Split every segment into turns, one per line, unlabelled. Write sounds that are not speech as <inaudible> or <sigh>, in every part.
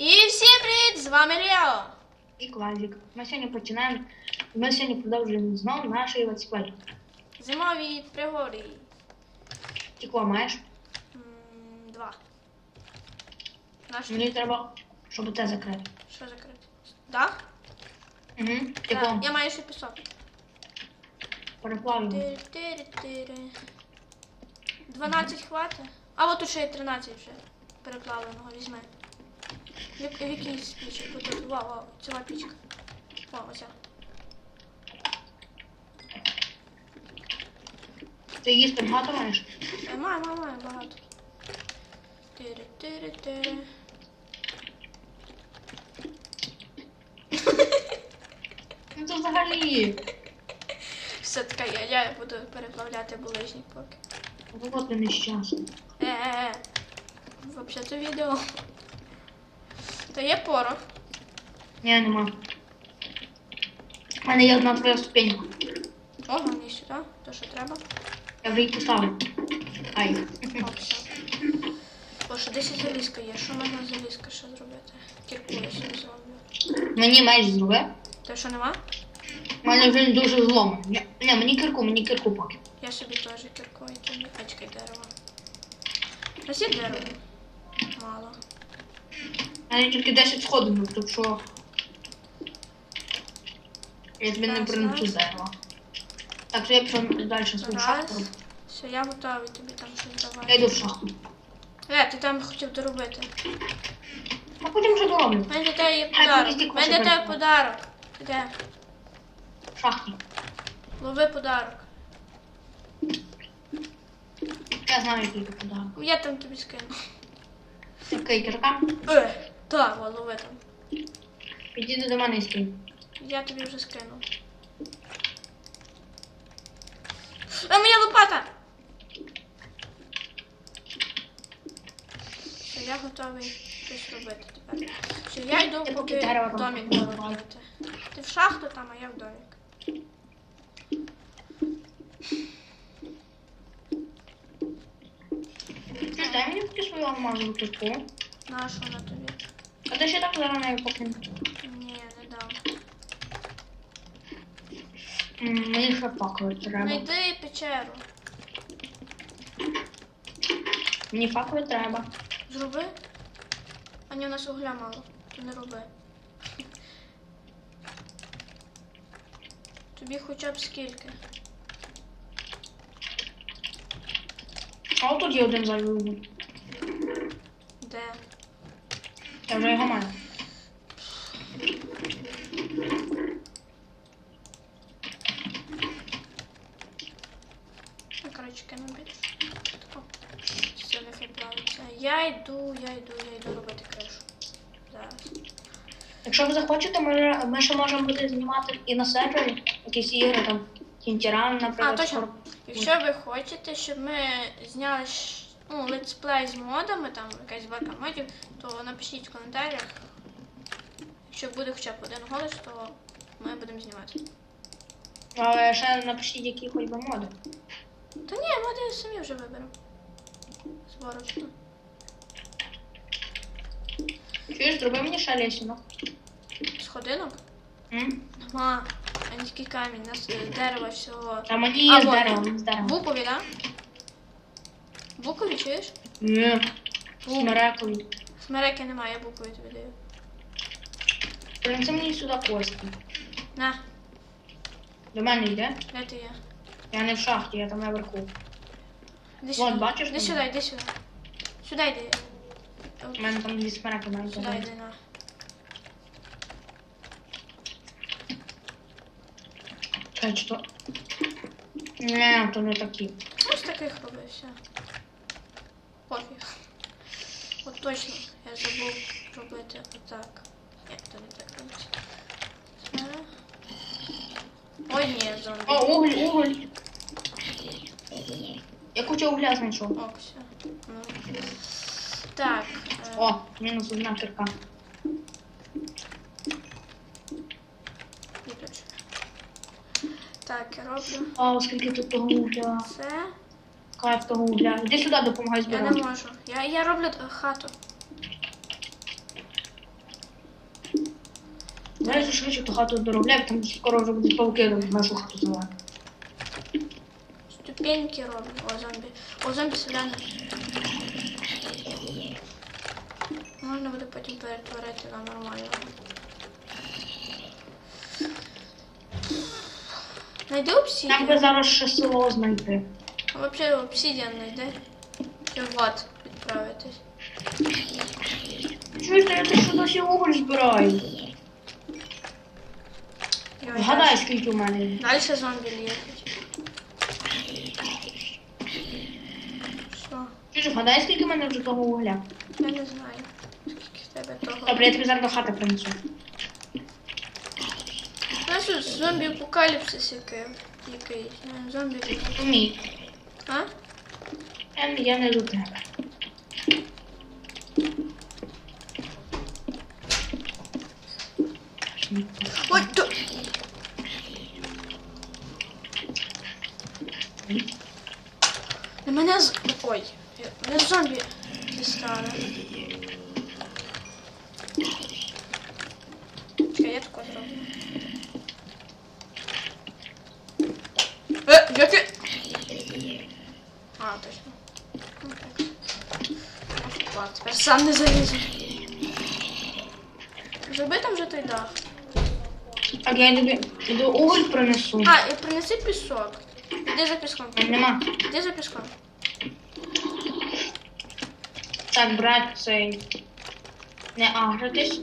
І всім привіт! З вами Лео.
і Клавік. Ми сьогодні починаємо. Ми сьогодні продовжуємо знову наш летсплей.
Зимові пригоди.
Тікло маєш?
М, Два. Наш
Мені треба, щоб те закрити.
що закрити? Дах?
Угу.
Так, я маю ще пісок.
переплавимо.
Тири-тири-тири. 12 хватить. А от тут ще є 13 вже переплавленого візьми. В як- в якийсь пічок. Отут. Вау, ціла пічка. Вау, оця.
Ти їсти багато маєш?
Е, Маю, маю, маю, багато. Тири-тири-тири. <laughs>
Ну це взагалі.
Все таке, я, я буду переплавляти булижник поки.
Вот ти нещасний.
Е-е-е. Взагалі-то відео. Та є порох.
Ні, нема. У мене є одна твоя ступенька.
О, мені сюди, то що треба.
Я вже її. Ай.
О, все. О, що 10 залізка є. Що можна залізка ще зробити? Кірку я ще зроблю.
Мені меч зроби.
Те, що нема?
У мене вже дуже зломаний. Ні, Ні, мені кирку, мені кирку поки.
Я собі теж кірку і тобі. А чекай дерево. Ось є дерево. Мало.
Мене тільки 10 сходинок, так що. Я тобі не
Так,
принесу дерева. Так, я пішов далі свою
Раз.
шахту.
Все, я готовий тобі там щось
Я
давай.
йду в шахту.
Е, ти там хотів доробити.
А потім вже дороблю.
У мене для тебе є
Хай
подарок. У мене для тебе подарок. Де?
В шахті.
Лови подарок.
Я знаю, який ти подарок.
Я там тобі скину.
Який кирка?
Е, так, о, лови там.
Підійди до мене і скинь.
Я тобі вже скину. А моя лопата! Все, я готовий щось робити тепер. Все, я йду
Ти поки
поки
дерево
домик робити. Ти в шахту там, а я в домик.
Ти дай мені поки свою алмазову кирку.
Нашу на тобі.
А ти ще так зараз нею поки.
Ні, не дам.
М, Мені ще факели треба.
Найди печеру.
Мені факели треба.
Зроби. А ні, у нас угля мало. То не роби. Тобі хоча б скільки.
А отут є один зайвий.
Де?
Я вже його маю.
Ну, коротше, більше. Все, нехай плавиться. Я йду, я йду, я йду робити кришу. Зараз.
Якщо ви захочете, ми, ми ще можемо буде знімати і на сервері якісь ігри, там Тінтіран,
А, точно. Якщо ви хочете, щоб ми зняли ну, летсплей з модами, там якась зборка модів, то напишіть в коментарях. Якщо буде хоча б один голос, то ми будемо знімати.
Але ще напишіть, які хоч би моди.
Та ні, моди самі вже виберемо. Зборочно.
Чуєш, зроби мені ще лесінок.
Сходинок?
М?
Нема. Анський камінь, нас е, дерева всього.
А мені є з мені з дерева.
Букові, да? Букові чуєш?
Ні, смерекові.
Смереки немає, я букові тобі даю.
Принеси мені сюди кості.
На,
До мене йде.
де ти є?
Я не в шахті, я там наверху.
Іди
Вон,
сюди.
бачиш
Іди сюди, іди сюди. Сюди йди.
У мене там дві смереки навіть.
Сюди йди на.
Чекай, чи то... Ні, то не такі.
Ось таких роби, все. Пофіг. От точно, я забув робити отак. Ні, то не так робиться. Ой, ні, зомбі.
О, уголь, уголь. Я кучу угля знайшов.
О, все. Ну. Так. е,
О, мінус одна кирка.
виключу. Так, я роблю
О, скільки тут того угля.
це.
Того угля. Іди сюди, допомагай
Я не
збирати.
можу. Я, я роблю е, хату.
Давай швидше ту хату доробляй, там скоро вже будуть пауки в нашу хату заливати.
Ступеньки роблю. О, зомбі. О, зомбі селяни. Можна буде потім перетворити на нормально. Найди
Нам би зараз ще село знайти.
А взагалі обсидіан найди. Чи в ад відправитись.
Чуєш, я тут досі уголь збираю.
Йой,
Вгадай, скільки у мене є.
Далі зомбі лізуть. Що?
Чуєш, вгадай, скільки у мене вже того угля.
Я не знаю. Скільки в тебе того.
Добре, я тобі зараз до хати принесу.
Тут зомбі апокаліпсис який. якийсь. Не, Зомбі.
Ні,
А?
я, я не до тебе.
Ой, то... Мене з... Ой. Мене зомбі дістали. Чекай, я тако зроблю. Е, яке? А, точно. Ну, так. Ось, ладно, Тепер сам не залізу. Зроби там вже той дах.
Так, я тобі тобі уголь принесу.
А, і принеси пісок. Іди за піском.
Нема.
Іди за піском.
Так, брат, цей. Не агритись.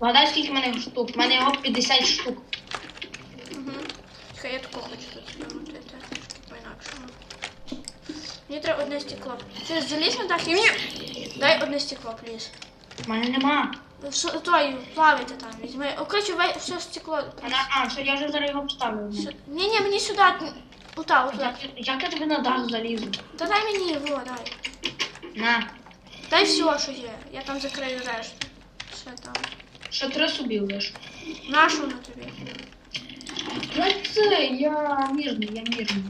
Вгадай, скільки в мене штук. У мене його 50 штук.
Угу. Чекай, я тако хочу тут звернути. По-інакшому. Мені треба одне стекло. Ти залізь на дах і мені... Дай одне стекло, пліз.
У мене нема.
Що, той, плавайте там, візьми. О, коротше, ве- все стекло.
Вона, а, все, я вже зараз його поставлю.
Ні, ні, мені сюди. Ота, ота.
Як, як я тобі на дах залізу?
Та дай мені його, дай.
На.
Дай все, що є. Я там закрию решту. Все там.
Ще три собі лиш.
Нашу на тобі.
Брат, це, я мірний, я мірний.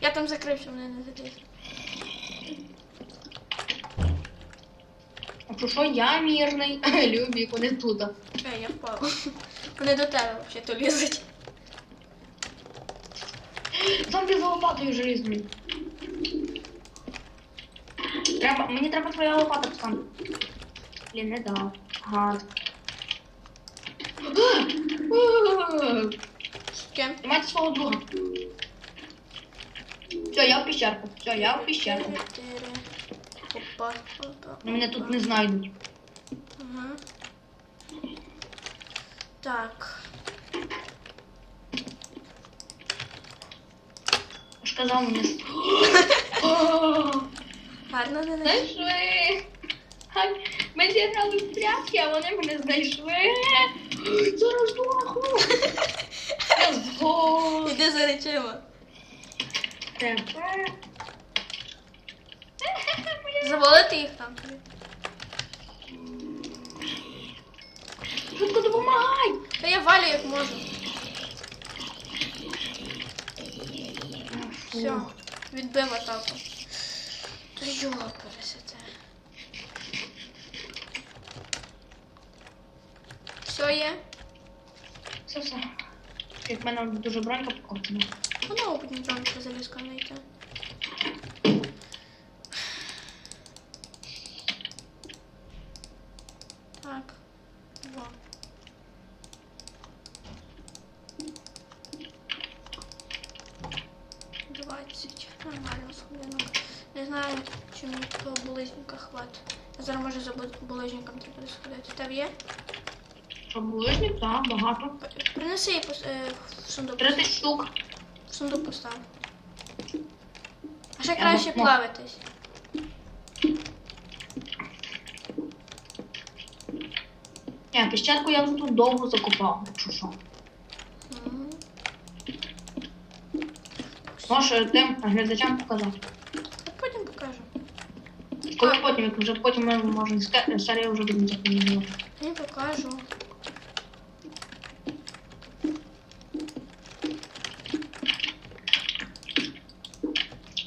Я там закрив, щоб вони не залізли.
А що, я мірний? <laughs> Любі, вони тут.
Ей, я впав. Вони до тебе взагалі лізуть.
Зомбі за лопатою желізною. Треба, мені треба твоя лопата, пацан. Блін, не дав. Гад.
Ким?
Тримайте свого друга. Все, я в піщерку. Все, я в піщерку.
Опа, опа.
Мене тут не знайдуть.
Ага. Так.
Я ж казав мені. <gasps>
Гарно не знайшли.
Ми зіграли в прятки, а вони мене знайшли. <gasps> Зараз дохну. Я. <laughs>
Іди за речима.
Тепер.
Завалити їх там.
Швидко допомагай.
Та я валю як можу. Все, відбив атаку. Та йола пересете. Все є?
Все, все. Як в мене дуже бронька покопана.
Потім там ще залізка знайти. Так. Два. Двадцять. Нормально сходинок. Не знаю, чи мені того булизника хватить. Я зараз може за бу- булижником треба сходити. Там є?
Що булижник? Так, багато.
Принеси е, в сундук.
30 штук.
В сундук постав. А ще краще
возьму.
плавитись.
Ні, піщерку я вже тут довго закопав, якщо що.
Мгм.
Можеш тим глядачам показати.
Та Потім покажу.
Коли потім, як вже потім ми можемо серію вже будемо запам'ятати.
Я покажу.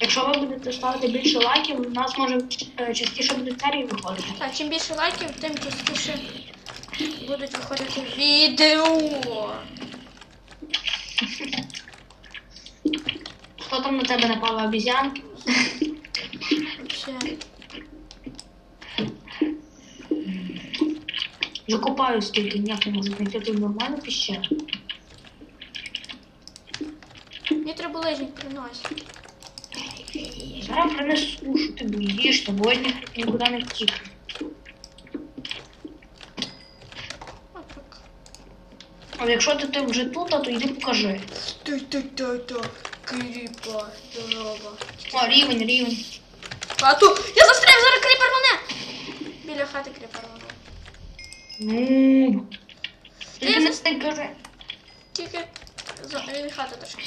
Якщо ви будете ставити більше лайків, у нас може е, частіше будуть серії виходити.
Так, чим більше лайків, тим частіше будуть виходити відео.
Хто там на тебе напав обізян?
Вообще.
Закопаю стільки, ніяк не можу знайти тут нормальну піщеру.
Мені треба лижник приносити.
Зараз принесу, що ти боїш, тобою ні- нікуди не втік.
Отак.
Але якщо ти, ти вже тут, то йди покажи.
Ту-ту-ту-ту. Кріпа, здорова.
О, рівень, рівень.
А ту, я застряг, зараз кріпер мене! Біля хати кріпер мене.
Ну.
Ти
Ти
за-
не стань кажи.
Тільки за біля хати трошки.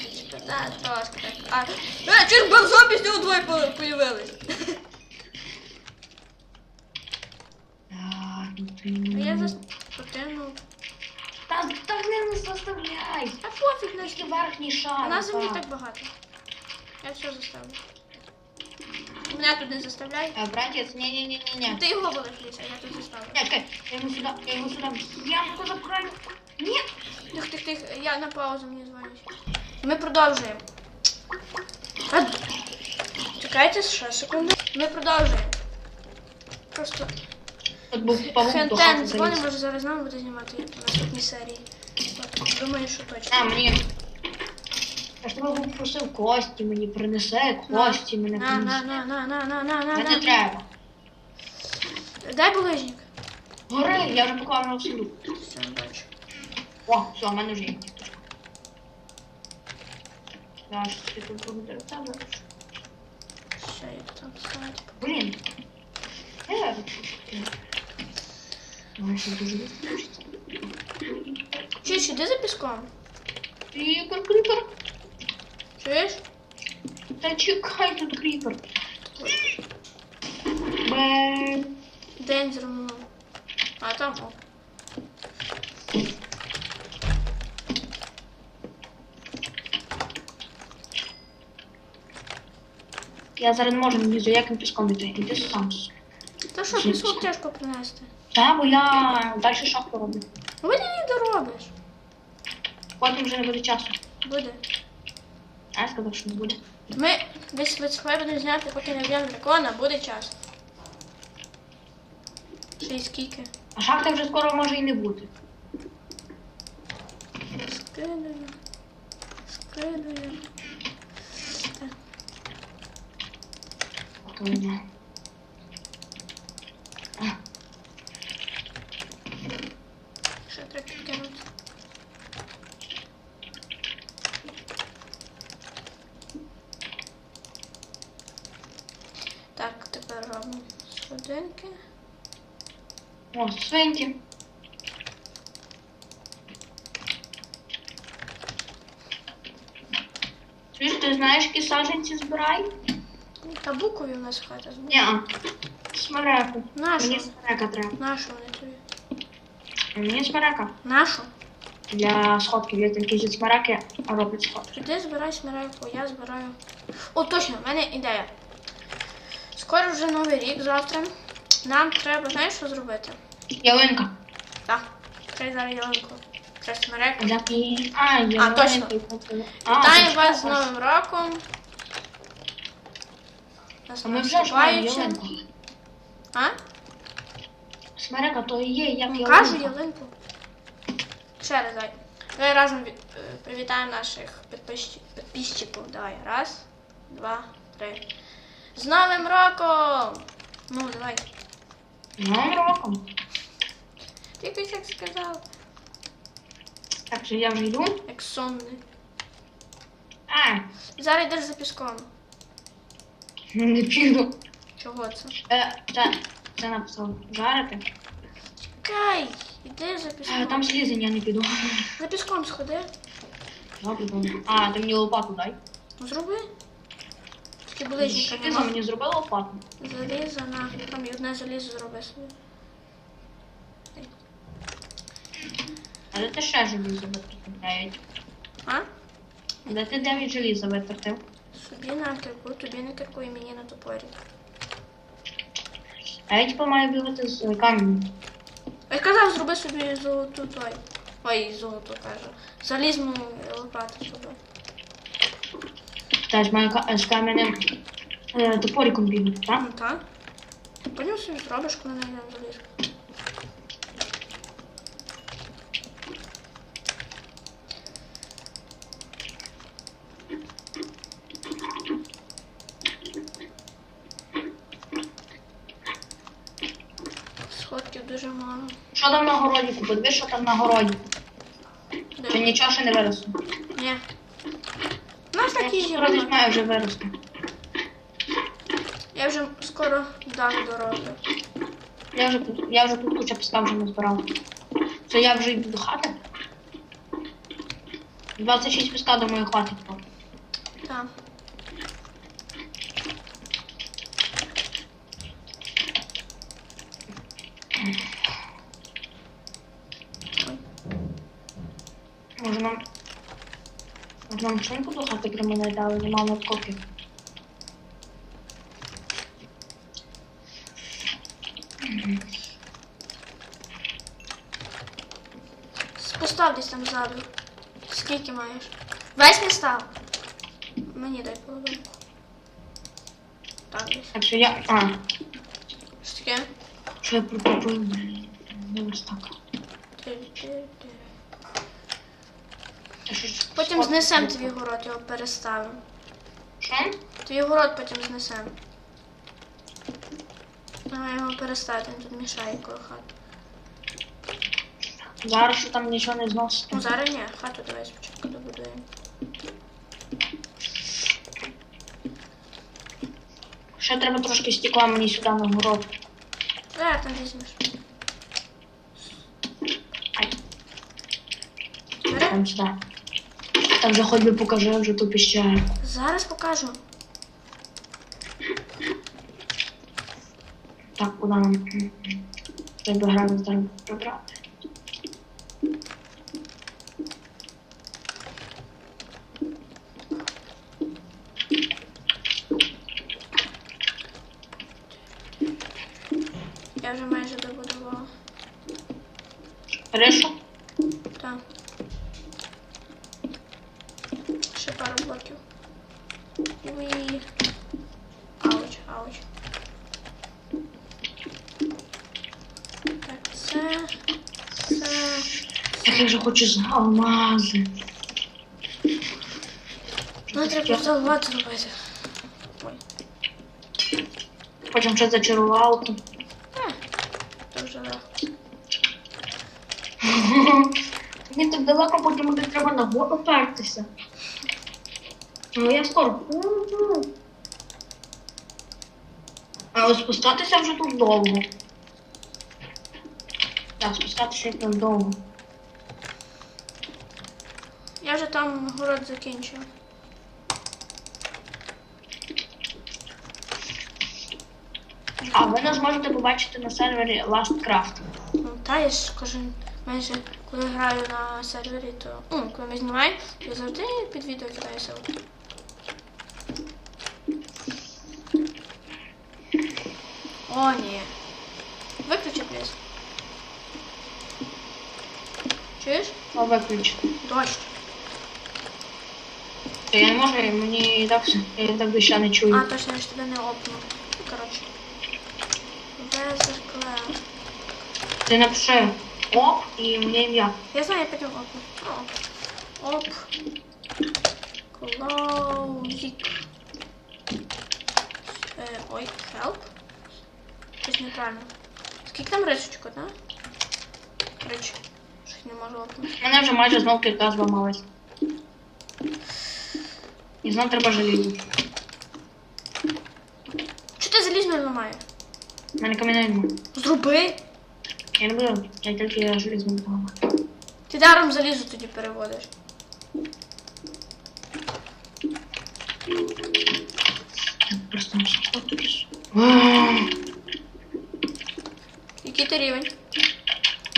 Да, трошки так. А, е, чир бав зомбі, з нього двоє появились.
А, ну
А я зас... Потягнув.
Та, та не заставляй.
А пофіг на
Тільки верхній шар.
На землі
так.
так багато. Я все заставлю. Мене тут не заставляй.
А, братець, ні-ні-ні-ні.
Ти його будеш ліса, я тут заставлю.
Чекай, я йому сюди, я йому сюди. Я йому туди. Ні.
Тих, тих, тих, я на паузу мені дзвонять. Ми продовжуємо. А... Чекайте ще секунду. Ми продовжуємо. Просто
От був павук до
Хентен
заліз.
може зараз знову буде знімати наступні серії. От, Думаю, що точно.
А, мені. Я ж тебе був просив кості мені принесе, кості мене
На, на,
принесе.
на, на, на, на, на, на,
треба.
Дай булижник.
Гори, я вже поклав на всюду.
Все, бачу.
О, все, в мене вже є кісточка. Я ж ти тут буду до тебе.
Все, як там ставити.
Блін. Е, Мене ще дуже вистачить.
Чуєш, іди за піском.
Кріпер, кріпер.
Чуєш?
Та чекай тут кріпер. Бе.
День зруйнував. А там о.
Я зараз не можу мені за яким піском йти. Іди сам.
Та що, пісок тяжко принести.
Та, бо я далі шахту роблю.
Ну ви не доробиш.
Потім вже не буде часу.
Буде.
А я сказав, що не буде.
Ми весь летсплей будемо зняти, поки не вб'ємо дракона, буде час. Ще й скільки?
А шахта вже скоро може і не бути.
Скидаю. Скидаю.
Не.
Ще треба підкинути. Так, тепер робимо сходинки.
О, свинки. Ти знаєш, які саджанці збирай?
Та букові у нас хата збуде.
Ні. Смереку.
Нашу.
Мені смерека треба.
Нашу вони тобі.
Мені смерека.
Нашу?
Для сходків. Я тільки зі смереки роблять сходки.
Іди збирай смирайку, я збираю. О, точно, в мене ідея. Скоро вже новий рік завтра. Нам треба, знаєш, що зробити?
Ялинка.
Так, треба зараз ялинку. Це смирайку.
Дякую. А,
точно.
А,
Вітаю вас з? Новим роком.
А ми ялинку.
А?
Смерека то і є, як ялинка.
кажу ялинку. Ще раз дай. Давай разом ві- е, привітаємо наших підписчиків. підписчиків. Давай. Раз, два, три. З Новим роком! Ну, давай.
Новим роком.
Ти якось як сказав.
Так, що я вже йду.
Як сонний.
А,
Зараз йдеш за піском.
Не піду.
Чого це?
Е, це, це написав. Жарити.
Кай! Іди за
Е, там слізень, я не піду.
За піском сходи.
Добре, добре. А, ти мені лопату дай.
Ну, Зроби. Тільки ближненько
ти за
нема.
мені зробила лопату?
Залізо на. Там і одне залізо зроби собі.
Але ти ще желізо витратив.
А?
Де ти 9 желіза витратив?
Собі на кирку, тобі на кирку і мені на топорі.
А я типу маю бігати з камінь.
Я казав, зроби собі золоту той. Ой, золоту кажу. Залізну лопату зроби.
Та ка- з кам'яним е, топориком бігати, так?
Ну так. Потім собі зробиш, коли не залізку. Сходків дуже мало.
Що там на городі купити? Подивись, що там на городі. Чи нічого ще не виросло?
Ні. У нас такі
десь
зірки.
має вже виросло.
Я вже скоро дам дороги.
Я вже тут, я вже тут куча піска вже назбирав. Це я вже йду до хати. 26 піска, думаю, хватить.
Так.
Може нам. Може нам шинку до хати прямо не дали, нема надкопів.
Постав десь там ззаду. Скільки маєш? Весь не став. Мені дай половинку. Так десь.
Так що я. А,
Що таке?
що я протопив? Не ось так.
Ти-ти-ти.
Та що ж-
Потім
що-
знесем твій город, його переставимо.
Що?
Твій город потім знесем. Давай його переставити, він тут мішає коло хати.
Зараз що там нічого не зносити.
Ну зараз ні, хату давай спочатку добудуємо.
Ще треба трошки стекла мені сюди на город.
Зараз там візьмеш.
Ай. Там сюди. Там вже хоч би покажи вже ту піщеру.
Зараз покажу.
Так, куди нам? Треба грати треба прибрати.
Я вже майже добудувала.
Кришу?
Так. Ще пару блоків. Уі. Ауч, ауч. Так, це. Це.
З алмази.
Ну, треба залвати зробити.
Потім ще зачарувалку.
Е, це вже легко. <laughs>
Мені так далеко, потім буде треба на гору пертися. Ну я скоро. А ось спускатися вже тут довго. Так, спускатися якраз довго.
Я вже там город закінчив.
А ви нас можете побачити на сервері Lastcraft.
Ну, та я ж кожен майже коли граю на сервері, то ну, коли ми знімаємо, я завжди під відео кидаю. О, ні. Виключи, пліз. Чуєш?
А виключ.
Дощ.
Я не можу, мені і так, я і так доща не чую.
А, точно, я ж тебе не опну. Ну, коротше. Безеркле.
Ти напиши оп і моє ім'я.
Я знаю, я потім опну. Оп. Оп. Клоузик. Е, ой, help. Щось неправильно. Скільки там рисочку, да? Рич. Щось не можу опнути.
Мене вже майже знов кілька зламалась. І знов треба желізо.
Чого ти залізно не ламає?
У мене каміння нема.
Зроби.
Я не буду, я тільки желізно буду ламати.
Ти даром залізо тоді переводиш.
Просто не сходжусь.
Який ти рівень?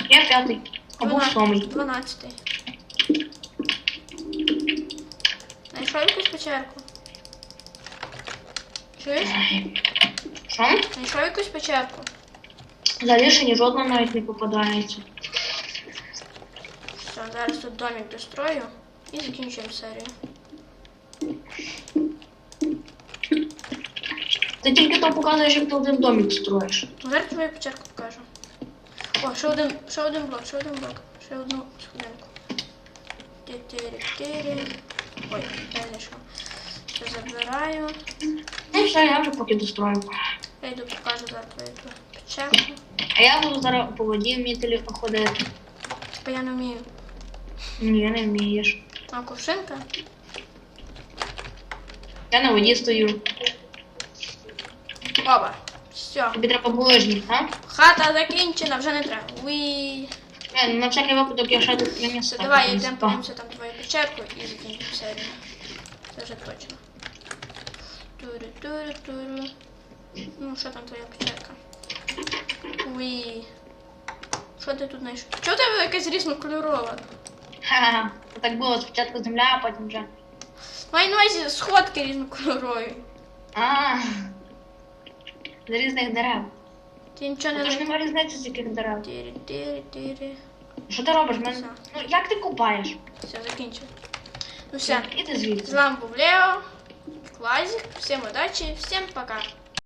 Я п'ятий. Або сьомий.
Дванадцятий. Знайшов якусь печерку? Чуєш?
Що?
Знайшов якусь печерку?
Взагалі ще ні жодного навіть не попадається.
Все, зараз тут домик дострою і закінчуємо серію.
Ти тільки то показуєш, як ти один домик строїш.
Зараз твою печерку покажу. О, ще один, ще один блок, ще один блок, ще одну сходинку. Тири-тири. Ой, я знайшов. Все забираю.
Ну все, я вже поки дострою.
Я йду покажу зараз твою ту.
А я буду зараз по воді вміти ходити.
Типа я не вмію.
Ні, не вмієш.
А кувшинка?
Я на воді стою.
Оба. Все.
Тобі треба булижник, а?
Хата закінчена, вже не треба. Уі.
Е, ну, на всякий випадок я ще тут
Все,
принесу.
давай йдемо подивимося там твою печерку і закінчимо серію. Це вже точно. Туру, туру, туру. Ну, що там твоя печерка? Уі. Що ти тут знайшов? Чого тебе якась різнокольорова?
Ха-ха. Так було спочатку земля, а потім вже.
Маю на увазі сходки різнокольорові.
А. З різних дерев.
Ти нічого не
Тож не різниці, з яких дерев.
Тири, тири, тири.
Що ти робиш? Мен...
Все.
Ну як ти купаєш?
Все, закінчив. Ну все.
Іди
З вами був Лео, Клазик. Всім удачі, всім пока.